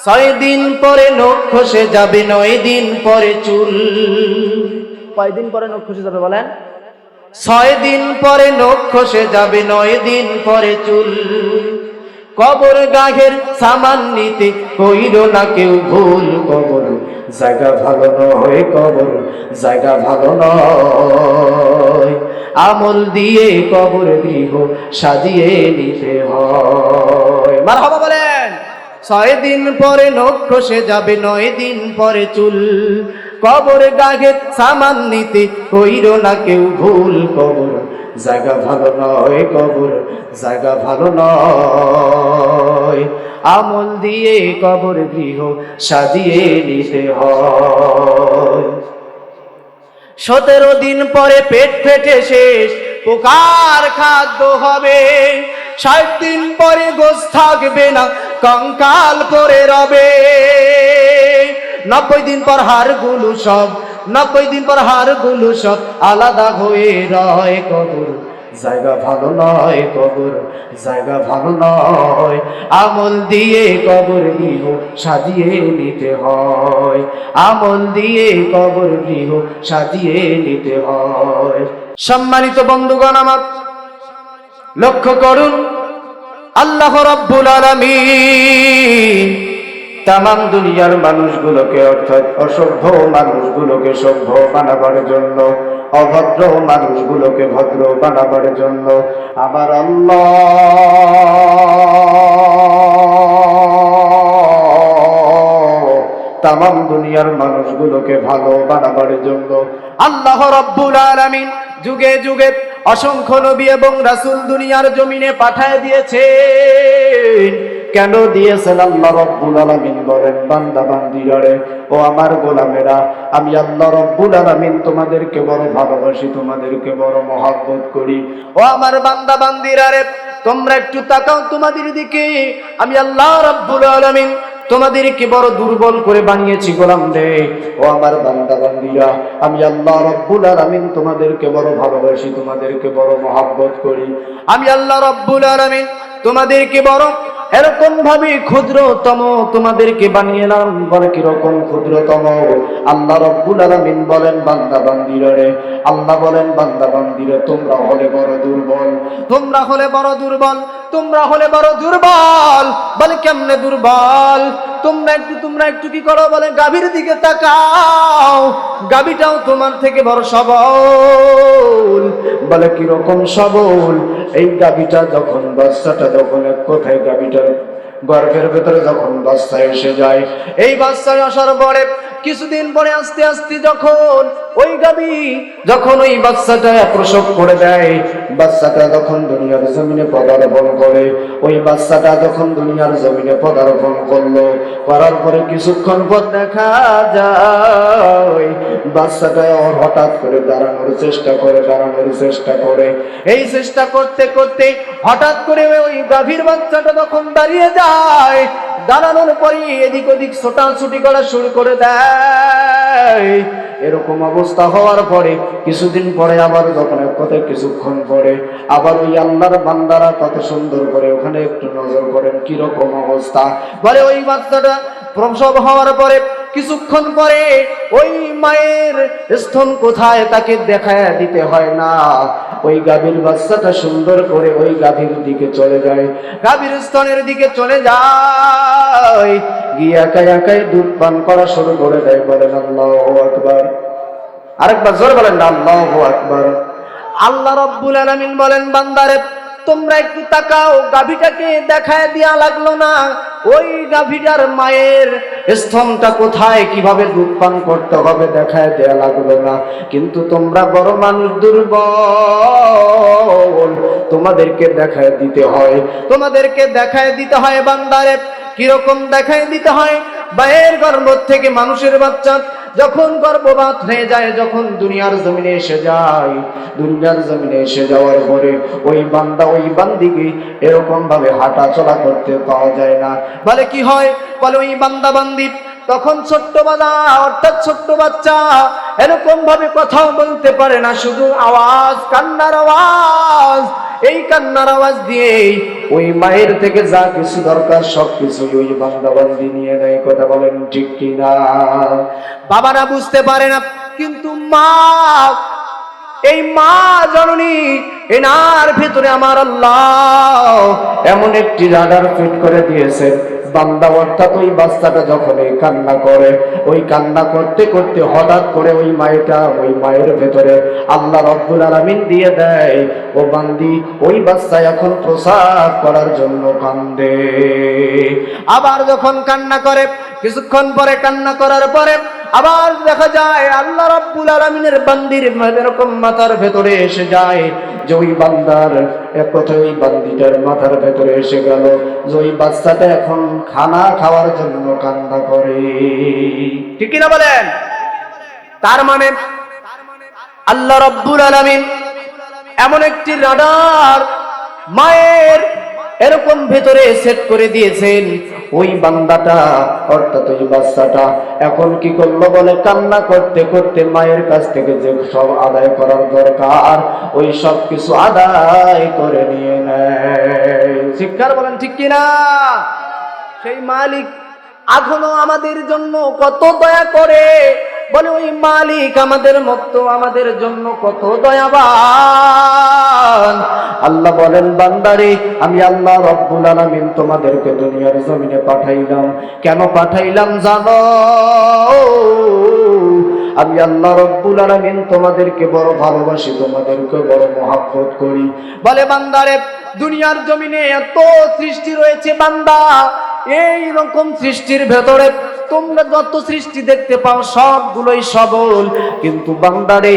ছয় দিন পরে নখ খসে যাবে নয় দিন পরে চুল। কয়দিন পরে নখ খসে যাবে বলেন? ছয় দিন পরে নখ খসে যাবে নয় দিন পরে চুল। কবর গাঘের সামান নিতে কইল না কেউ ভুল কবর। জায়গা ভালো নয় কবর জায়গা ভালো নয়। আমল দিয়ে কবর গৃহ সাজিয়ে নিতে হয়। মার হবা বলেন। ছয় দিন পরে নখ খসে যাবে, নয় দিন পরে চুল। কবর গাঘে সামান নিতে কইর না কেউ ভুল কবর। জায়গা ভালো নয় কবর, জায়গা ভালো নয়। আমল দিয়ে কবর গৃহ সাজিয়ে নিতে হয়। সতেরো দিন পরে পেট ফেটে শেষ, পোকার খাদ্য হবে। ষাট দিন পরে গোস থাকবে না কঙ্কাল পরে রবে। নব্বই দিন পর হাড়গুলো সব, নব্বই দিন পর হাড়গুলো সব আলাদা হয়ে রয় কবর। জায়গা ভালো নয় কবর, জায়গা ভালো নয়। আমল দিয়ে কবর গৃহ সাজিয়ে নিতে হয়। আমল দিয়ে কবর গৃহ সাজিয়ে নিতে হয়। সম্মানিত বন্ধুগণ আমার, লক্ষ্য করুন আল্লাহ রব্বুল আলামিন তামাম দুনিয়ার মানুষগুলোকে অর্থাৎ অসভ্য মানুষগুলোকে সভ্য বানাবার জন্য, অভদ্র মানুষগুলোকে ভদ্র বানাবার জন্য আমার আল্লাহ তামাম দুনিয়ার মানুষগুলোকে ভালো বানাবার জন্য আল্লাহ রব্বুল আলামিন যুগে যুগে অসংখ্য নবী এবং রাসূল দুনিয়ার জমিনে পাঠায় দিয়েছেন। কেন দিয়েছেন? আল্লাহ রব্বুল আলামিন বলেন, বান্দা বান্দিরারে, ও আমার গোলামেরা, আমি আল্লাহ রব্বুল আলামিন তোমাদেরকে বড় ভালোবাসি, তোমাদেরকে বড় মহব্বত করি। ও আমার বান্দা বান্দিরারে, তোমরা একটু তাকাও তোমাদের দিকে। আমি আল্লাহ রব্বুল আলামিন তোমাদেরকে বড় দুর্বল করে বানিয়েছি, গোলাম রে। ও আমার বান্দা বান্দিরা, আমি আল্লাহ রব্বুল আলামিন তোমাদেরকে বড় ভালোবাসি, তোমাদেরকে বড় মহাব্বত করি। আমি আল্লাহ রব্বুল আলামিন তোমাদেরকে বড় এরকম ভাবে ক্ষুদ্রতম তোমাদেরকে বানিয়েলাম বলে কীরকম ক্ষুদ্রতম? আল্লাহ রব্বুল আলামিন বলেন, বান্দা বান্দিরা আল্লাহ বলেন, বান্দা বান্দিরা, তোমরা হলে বড় দুর্বল। তোমরা হলে বড় দুর্বল, তোমরা হলে বড় দুর্বল। বলে কেমনে দুর্বল? তোমরা একটু তোমরা একটু কি করো? বলে গাভীর দিকে তাকাও। গাভীটাও তোমার থেকে বড় সবল। বলে, কীরকম সবল? এই গাবিটা যখন বাচ্চাটা, যখন এক কোথায় গাবিটার গর্ভের ভেতরে যখন বাচ্চা এসে যায়, এই বাচ্চায় আসার পরে কিছুদিন পরে আস্তে আস্তে যখন ওই গাবি, যখন ওই বাচ্চাটা প্রসব করে দেয়, বাচ্চাটা যখন দুনিয়ার জমিনে পদার্পণ করে, ওই বাচ্চাটা যখন দুনিয়ার জমিনে পদার্পণ করল, করার পরে কিছুক্ষণ পর দেখা যায়, বাচ্চাটা হঠাৎ করে দাঁড়ানোর চেষ্টা করে, দাঁড়ানোর চেষ্টা করে। এই চেষ্টা করতে করতে হঠাৎ করে ওই গাভীর বাচ্চাটা তখন দাঁড়িয়ে যায় দাঁড়ানোর পরে এদিক ওদিক ছোটাছুটি করা শুরু করে দেয়। এরকম অবস্থা হওয়ার পরে, কিছুদিন পরে আবার যখন কত কিছুক্ষণ পরে আবার ওই আল্লাহর বান্দারা কত সুন্দর করে ওখানে একটু নজর করেন, কীরকম অবস্থা। বলে ওই বাচ্চাটা প্রসব হওয়ার পরে কিছুক্ষণ পরে ওই মায়ের স্তন কোথায় তাকে দেখায় দিতে হয় না। ওই গাভীর বাচ্চাটা সুন্দর করে ওই গাভীর দিকে চলে যায়। গাভীর স্তনের দিকে চলে যায়। গিয়ে একাই একাই দুধ পান করা শুরু করে দেয়, বলেন আল্লাহ আকবার। আরেকবার জোর বলেন, আল্লাহ আকবার। আল্লাহ রব্বুল আলামিন বলেন, বান্দারে তোমরা একটু তাকাও, গাভীটাকে দেখায় দিয়া লাগল না। ওই গাভীটার মায়ের স্তনটা কোথায়, কীভাবে দুধ পান করতে হবে দেখায় দেয়া লাগল না। কিন্তু তোমরা বড় মানুষ দুর্বল, তোমাদেরকে দেখায় দিতে হয়। তোমাদেরকে দেখায় দিতে হয় বান্দারে, কীরকম দেখায় দিতে হয়? বাইরের গর্ভ থেকে মানুষের বাচ্চা যখন গর্ভপাত হয়ে যায়, যখন দুনিয়ার জমিনে এসে যায়, দুনিয়ার জমিনে এসে যাওয়ার পরে ওই বান্দা ওই বান্দিকে এরকম ভাবে হাঁটা চলা করতে পাওয়া যায় না। বলে কি হয়? বলে ওই বান্দা বান্দি তখন ছোট্ট বাদা অর্থাৎ ছোট্ট বাচ্চা, এরকম ভাবে কথাও বলতে পারে না, শুধু আওয়াজ, কান্নার আওয়াজ। এই কান্নার আওয়াজ দিয়ে ওই মায়ের থেকে যা কিছু দরকার, সব কিছু ওই বান্দাবান্দি নিয়ে নেয়, কথা বলেন ঠিক কিনা? বাবারা বুঝতে পারে না, কিন্তু মা, এই মা জননী এনার ভিতরে আমার আল্লাহ এমন একটি রাডার ফিট করে দিয়েছেন বান্দা অর্থাৎ ওই বাচ্চাটা যখন এই কান্না করে, ওই কান্না করতে করতে হঠাৎ করে ওই মায়েটা ওই মায়ের ভেতরে আল্লাহ রব্বুল আলামিন দিয়ে দেয়, ও বান্দি, ওই বাচ্চা এখন প্রসাদ করার জন্য কান্দে। আবার যখন কান্না করে, কিছুক্ষণ পরে কান্না করার পরে আবার দেখা যায় আল্লাহ রাব্বুল আলামিনের বান্দির এরকম মাথার ভেতরে এসে যায় যে ওই বান্দার এক কথায় ওই বান্দিটার মাথার ভেতরে এসে গেল। যে ওই বাচ্চাটা এখন খানা খাওয়ার জন্য কান্না করে। ঠিক কিনা বলেন? তার মানে আল্লাহ রব্বুল আলমিন এমন একটি রাডার মায়ের এরকম ভেতরে সেট করে দিয়েছেন। ওই বান্দাটা, অর্থাৎ ওই বাচ্চাটা, এখন কি করল বলে? কান্না করতে করতে মায়ের কাছ থেকে যে সব আদায় করার দরকার, ওই সব কিছু আদায় করে নিয়ে নেয়। শিক্ষার বলেন, ঠিক কিনা সেই মালিক এখনও আমাদের জন্য কত দয়া করে বলে, ওই মালিক আমাদের মতো আমাদের জন্য কত দয়াবান। আল্লাহ বলেন, বান্দারে, আমি আল্লাহ রব্বুল আলামিন তোমাদেরকে দুনিয়ার জমিনে পাঠাইলাম। কেন পাঠাইলাম জানো? আমি আল্লাহ রব্বুল আলামিন তোমাদেরকে বড় ভালোবাসি তোমাদেরকে বড় মহাব্বত করি। বলে, বান্দারে, দুনিয়ার জমিনে এত সৃষ্টি রয়েছে বান্দা। এই রকম সৃষ্টির ভেতরে তোমরা যত সৃষ্টি দেখতে পাও, সবগুলোই সবল। কিন্তু বান্দারে,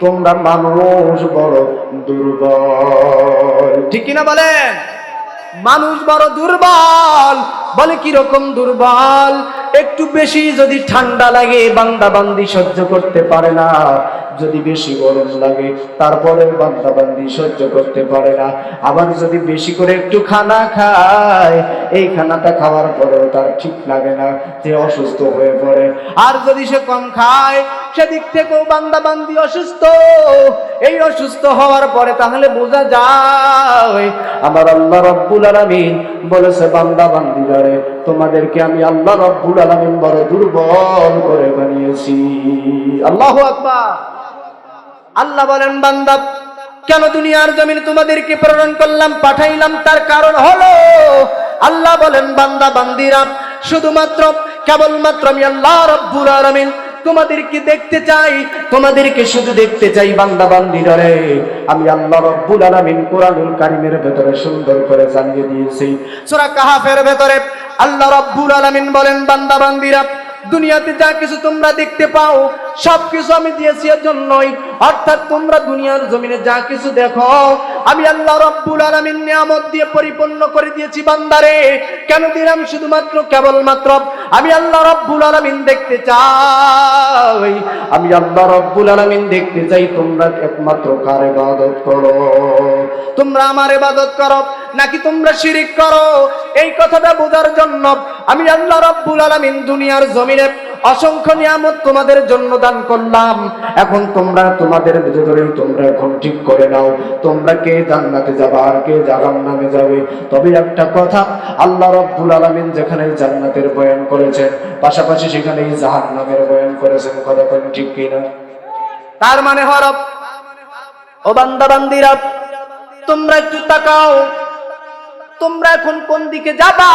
তোমরা মানুষ বড় দুর্বল। ঠিক কিনা বলেন? মানুষ বড় দুর্বল। বলে কি রকম দুর্বল? একটু বেশি যদি ঠান্ডা লাগে বান্দা বান্দি সহ্য করতে পারে না। যদি বেশি গরম লাগে তারপরে বান্দা বান্দি সহ্য করতে পারে না। আবার যদি বেশি করে একটু খানা খায়, এই খানাটা খাওয়ার পরেও তার ঠিক লাগে না যে অসুস্থ হয়ে পড়ে। আর যদি সে কম খায় সেদিক থেকেও বান্দা বান্দি অসুস্থ। এই অসুস্থ হওয়ার পরে তাহলে বোঝা যায়, আমার আল্লাহ রব্বুল আলামিন বলেছে, বান্দা বান্দিরারে তোমাদেরকে আমি আল্লাহ রব্বুল আলামিন বড় দুর্বল করে বানিয়েছি। আল্লাহু আকবার। আল্লাহ বলেন, বান্দা, কেন দুনিয়ার জমিন তোমাদেরকে প্রেরণ করলাম, পাঠাইলাম, তার কারণ হলো আল্লাহ বলেন, বান্দা, বান্দিরা, শুধুমাত্র, কেবলমাত্র আমি আল্লাহ রব্বুল আলামিন তোমাদেরকে দেখতে চাই, তোমাদেরকে শুধু দেখতে চাই বান্দা বান্দি রে আমি আল্লাহ রব্বুল আলামিন কোরআনুল কারীমের ভেতরে সুন্দর করে জানিয়ে দিয়েছি। সূরা কাহাফের ভেতরে আল্লাহ রব্বুল আলামিন বলেন, বান্দা বান্দিরা দুনিয়াতে যা কিছু তোমরা দেখতে পাও সব কিছু আমি দিয়েছি এর জন্যই অর্থাৎ তোমরা দুনিয়ার জমিনে যা কিছু দেখো, আমি আল্লাহ রব্বুল আলামিন নিয়ামত দিয়ে পরিপূর্ণ করে দিয়েছি বান্দারে। কেন দিলাম? শুধুমাত্র কেবলমাত্র আমি আল্লাহ রব্বুল আলামিন দেখতে চাই। আমি আল্লাহ রব্বুল আলামিন দেখতে চাই, তোমরা একমাত্র কার ইবাদত করো? তোমরা আমার ইবাদত করো, নাকি তোমরা শিরিক করো? এই কথাটা বোঝার জন্য আমি আল্লাহ রব্বুল আলামিন দুনিয়ার জমিনে অসংখ্য নিয়ামত তোমাদের জন্য দান করলাম। এখন তোমরা তোমাদের ভেতরে তোমরা এখন ঠিক করে নাও। তোমরা কে জান্নাতে যাবে আর কে জাহান্নামে যাবে? তবে একটা কথা, আল্লাহ রব্বুল আলামিন যেখানে জান্নাতের বয়ান করেছেন, পাশাপাশি সেখানেই জাহান্নামের বয়ান করেছেন। কথা কোন ঠিক কিনা? তার মানে হরব ও বান্দা বান্দিরা, তোমরা একটু তাকাও। তোমরা এখন কোন দিকে যাবা?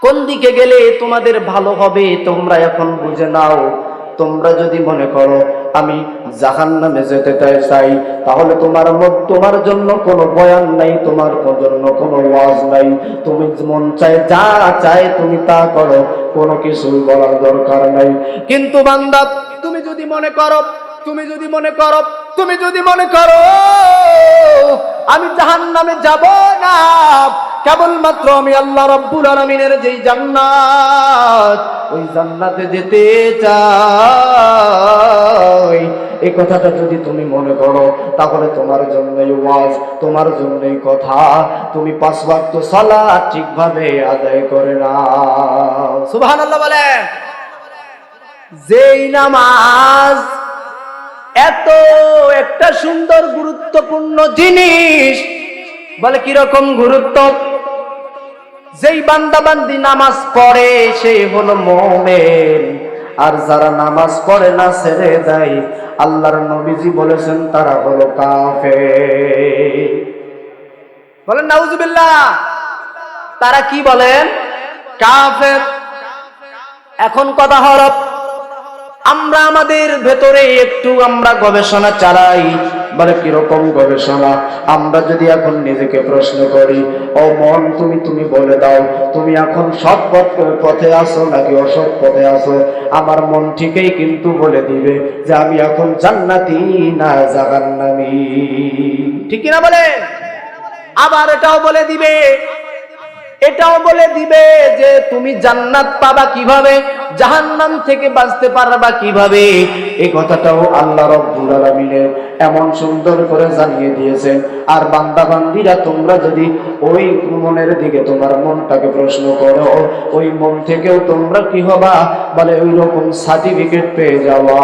কোন দিকে গেলে তোমাদের ভালো হবে, তোমরা এখন বুঝে নাও। তোমরা যদি মনে করো, আমি জাহান নামে যেতে চাই- তাহলে তোমার তোমার জন্য কোনো বয়ান নাই, তোমার জন্য কোনো ওয়াজ নাই। তুমি মন চায়, যা চায় তুমি তা করো, কোনো কিছু বলার দরকার নাই। কিন্তু বান্দা, তুমি যদি মনে করো, তুমি যদি মনে করো, তুমি যদি মনে করো, আমি জাহান নামে যাব না। কেবলমাত্র আমি আল্লাহ রব্বুল আলমিনের যেই জান্নাত, ওই জান্নাতে যেতে চাই। এই কথাটা যদি তুমি মনে করো, তাহলে তোমার জন্যই ওয়াজ, তোমার জন্যই কথা। তুমি পাঁচ ওয়াক্ত সালাত ঠিকভাবে আদায় করে না সুবহানাল্লাহ বলেন। যেই নামাজ এত একটা সুন্দর গুরুত্বপূর্ণ জিনিস, বলে কীরকম গুরুত্ব? যেই বান্দাবান্দি নামাজ পড়ে সেই হলো মোমেন। আর যারা নামাজ পড়ে না, ছেড়ে দেয়। আল্লাহর নবীজি বলেছেন, তারা হলো কাফে বলেন, নাউজুবিল্লাহ। তারা কি বলেন? কাফের। এখন কথা হলো আমরা আমাদের ভেতরে একটু আমরা গবেষণা চালাই। বলে কীরকম গবেষণা? আমরা যদি এখন নিজেকে প্রশ্ন করি, ও মন, তুমি তুমি বলে দাও, তুমি এখন সৎ পথে আসো নাকি অসৎ পথে আসো আমার মন ঠিকই কিন্তু বলে দিবে যে আমি এখন জান্নাতি না জাহান্নামি। ঠিক না বলে? আবার এটাও বলে দিবে। এটাও বলে দিবে যে তুমি জান্নাত পাবা কীভাবে? জাহান্নাম থেকে বাঁচতে পারবা কীভাবে? এই কথাটাও আল্লাহ রব্বুল আলামিনের এমন সুন্দর করে জানিয়ে দিয়েছেন। আর বান্দা বান্দিরা তোমরা যদি ওই মনের দিকে তোমার মনটাকে প্রশ্ন করো, ওই মন থেকেও তোমরা কি হবা? বলে ওই রকম সার্টিফিকেট পেয়ে যাওয়া।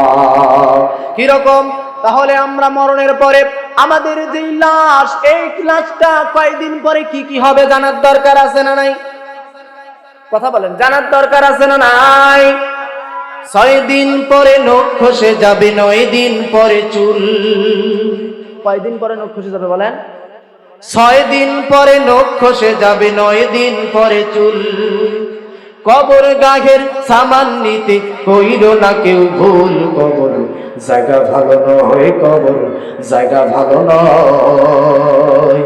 কীরকম? তাহলে আমরা মরণের পরে আমাদের যে লাশ, এই লাশটা কয়দিন পরে কি কি হবে জানার দরকার আছে না নাই? কথা বলেন, জানার দরকার আছে না নাই? ছয় দিন পরে নখ খসে যাবে নয় দিন পরে চুল। কয়দিন পরে নখ খসে যাবে বলেন? ছয় দিন পরে নখ খসে যাবে নয় দিন পরে চুল। কবর গাঘের সামান নিতে কইল না কেউ ভুল কবর। জায়গা ভালো নয় কবর জায়গা ভালো নয়।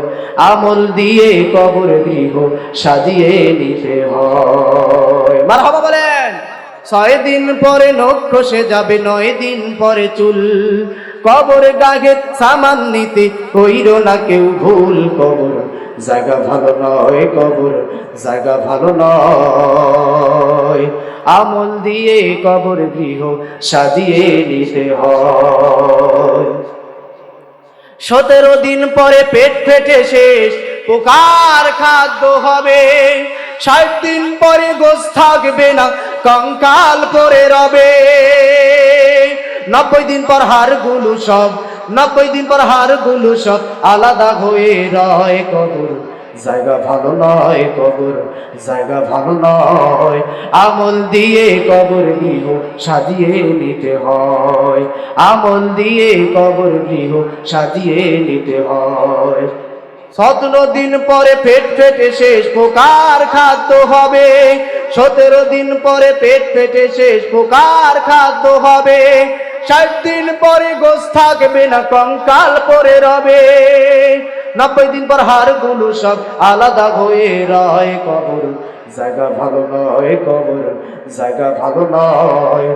আমল দিয়ে কবর গৃহ সাজিয়ে নিতে হয়। মার হবা বলেন। ছয় দিন পরে নখ খসে যাবে, নয় দিন পরে চুল। কবর গাঘের সামান নিতে কইল না কেউ ভুল কবর। জায়গা ভালো নয় কবর, জায়গা ভালো নয়। আমল দিয়ে কবর গৃহ সাজিয়ে নিতে হয়। সতেরো দিন পরে পেট ফেটে শেষ, পোকার খাদ্য হবে। ষাট দিন পরে গোস থাকবে না, কঙ্কাল পরে রবে। নব্বই দিন পর হাড়গুলো সব, নব্বই দিন পর হাড়গুলো সব আলাদা হয়ে রয় কবর। জায়গা ভালো নয় কবর, জায়গা ভালো নয়। আমল দিয়ে কবর গৃহ সাজিয়ে নিতে হয়। আমল দিয়ে কবর গৃহ সাজিয়ে নিতে হয়। সতেরো দিন পরে পেট ফেটে শেষ পোকার খাদ্য হবে। সতেরো দিন পরে পেট ফেটে শেষ পোকার খাদ্য হবে। ষাট দিন পরে গোস থাকবে না, কঙ্কাল পরে রবে। নব্বই দিন পর হাড়গুলো সব আলাদা হয়ে রয় কবর। জায়গা ভালো নয় কবর, জায়গা ভালো নয়।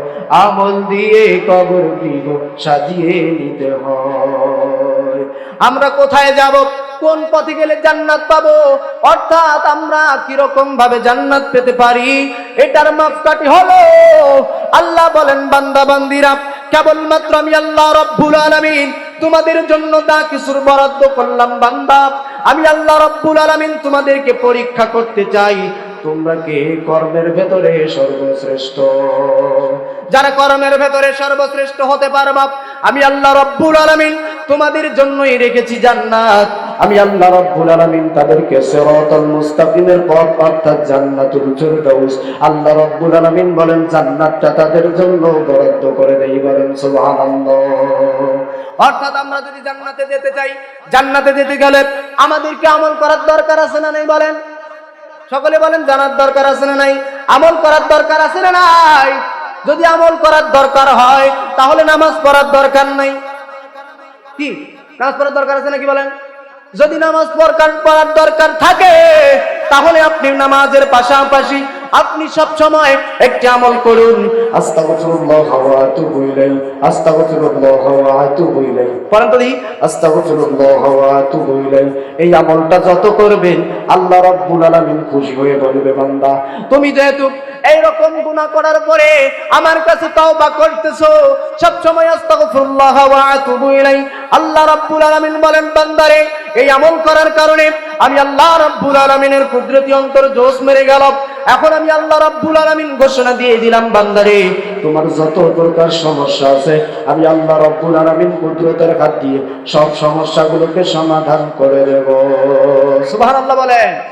আমল দিয়ে কবর গৃহ সাজিয়ে নিতে হয়। আমরা কোথায় যাব? কোন পথে গেলে জান্নাত পাবো? অর্থাৎ আমরা কীরকম ভাবে জান্নাত পেতে পারি? এটার মাপকাঠি হলো, আল্লাহ বলেন, বান্দা, বান্দিরা, কেবলমাত্র আমি আল্লাহ রব্বুল আলামিন, তোমাদের জন্য দা কিছুর বরাদ্দ করলাম, বান্দা। আমি আল্লাহ রব্বুল আলামিন তোমাদেরকে পরীক্ষা করতে চাই। তোমরা কে? কর্মের ভেতরে সর্বশ্রেষ্ঠ। যারা কর্মের ভেতরে সর্বশ্রেষ্ঠ হতে পারবা, আমি আল্লাহ রব্বুল আলামিন তোমাদের জন্যই রেখেছি জান্নাত। আমি আল্লাহ রব্বুল আলামিন তাদেরকে সিরাতাল মুস্তাকিমের পথ অর্থাৎ জান্নাতুল ফিরদাউস। আল্লাহ রব্বুল আলামিন বলেন, জান্নাতটা তাদের জন্য বরাদ্দ করে দেই বলেন, সুবহানাল্লাহ। অর্থাৎ আমরা যদি জান্নাতে যেতে চাই, জান্নাতে যেতে গেলে আমাদেরকে আমল করার দরকার আছে না নাই বলেন? সকলে বলেন, জানার দরকার আছে না নাই? আমল করার দরকার আছে না নাই? যদি আমল করার দরকার হয়, তাহলে নামাজ পড়ার দরকার নাই। কি? নামাজ পড়ার দরকার আছে নাকি বলেন? যদি নামাজ পড়ার দরকার থাকে তাহলে আপনি নামাজের পাশাপাশি আপনি সব সময় একটি আমল করুন। আস্তাগফিরুল্লাহ ওয়া আতুবু ইলাইহি। আস্তাগফিরুল্লাহ ওয়া আতুবু ইলাইহি। পড়েন তো আস্তাগফিরুল্লাহ ওয়া আতুবু ইলাইহি। এই আমলটা যত করবেন, আল্লাহ রাব্বুল আলামিন খুশি হয়ে বলবে, বান্দা, তুমি যেহেতু এই রকম গুনাহ করার পরে আমার কাছে তওবা করতেছো, সব সময় আস্তাগফিরুল্লাহ ওয়া আতুবু ইলাইহি। আল্লাহ রাব্বুল আলামিন বলেন বান্দারে এই আমল করার কারণে আমি আল্লাহ রাব্বুল আলামিনের কুদরতি অন্তর জোশ মেরে গেল এখন আমি আল্লাহ রাব্বুল আলামিন ঘোষণা দিয়ে দিলাম, বান্দারে, তোমার যত প্রকার সমস্যা আছে, আমি আল্লাহ রব্বুল আলামিন কুদরতের হাত দিয়ে সব সমস্যাগুলোকে সমাধান করে দেব। সুবহানাল্লাহ বলেন।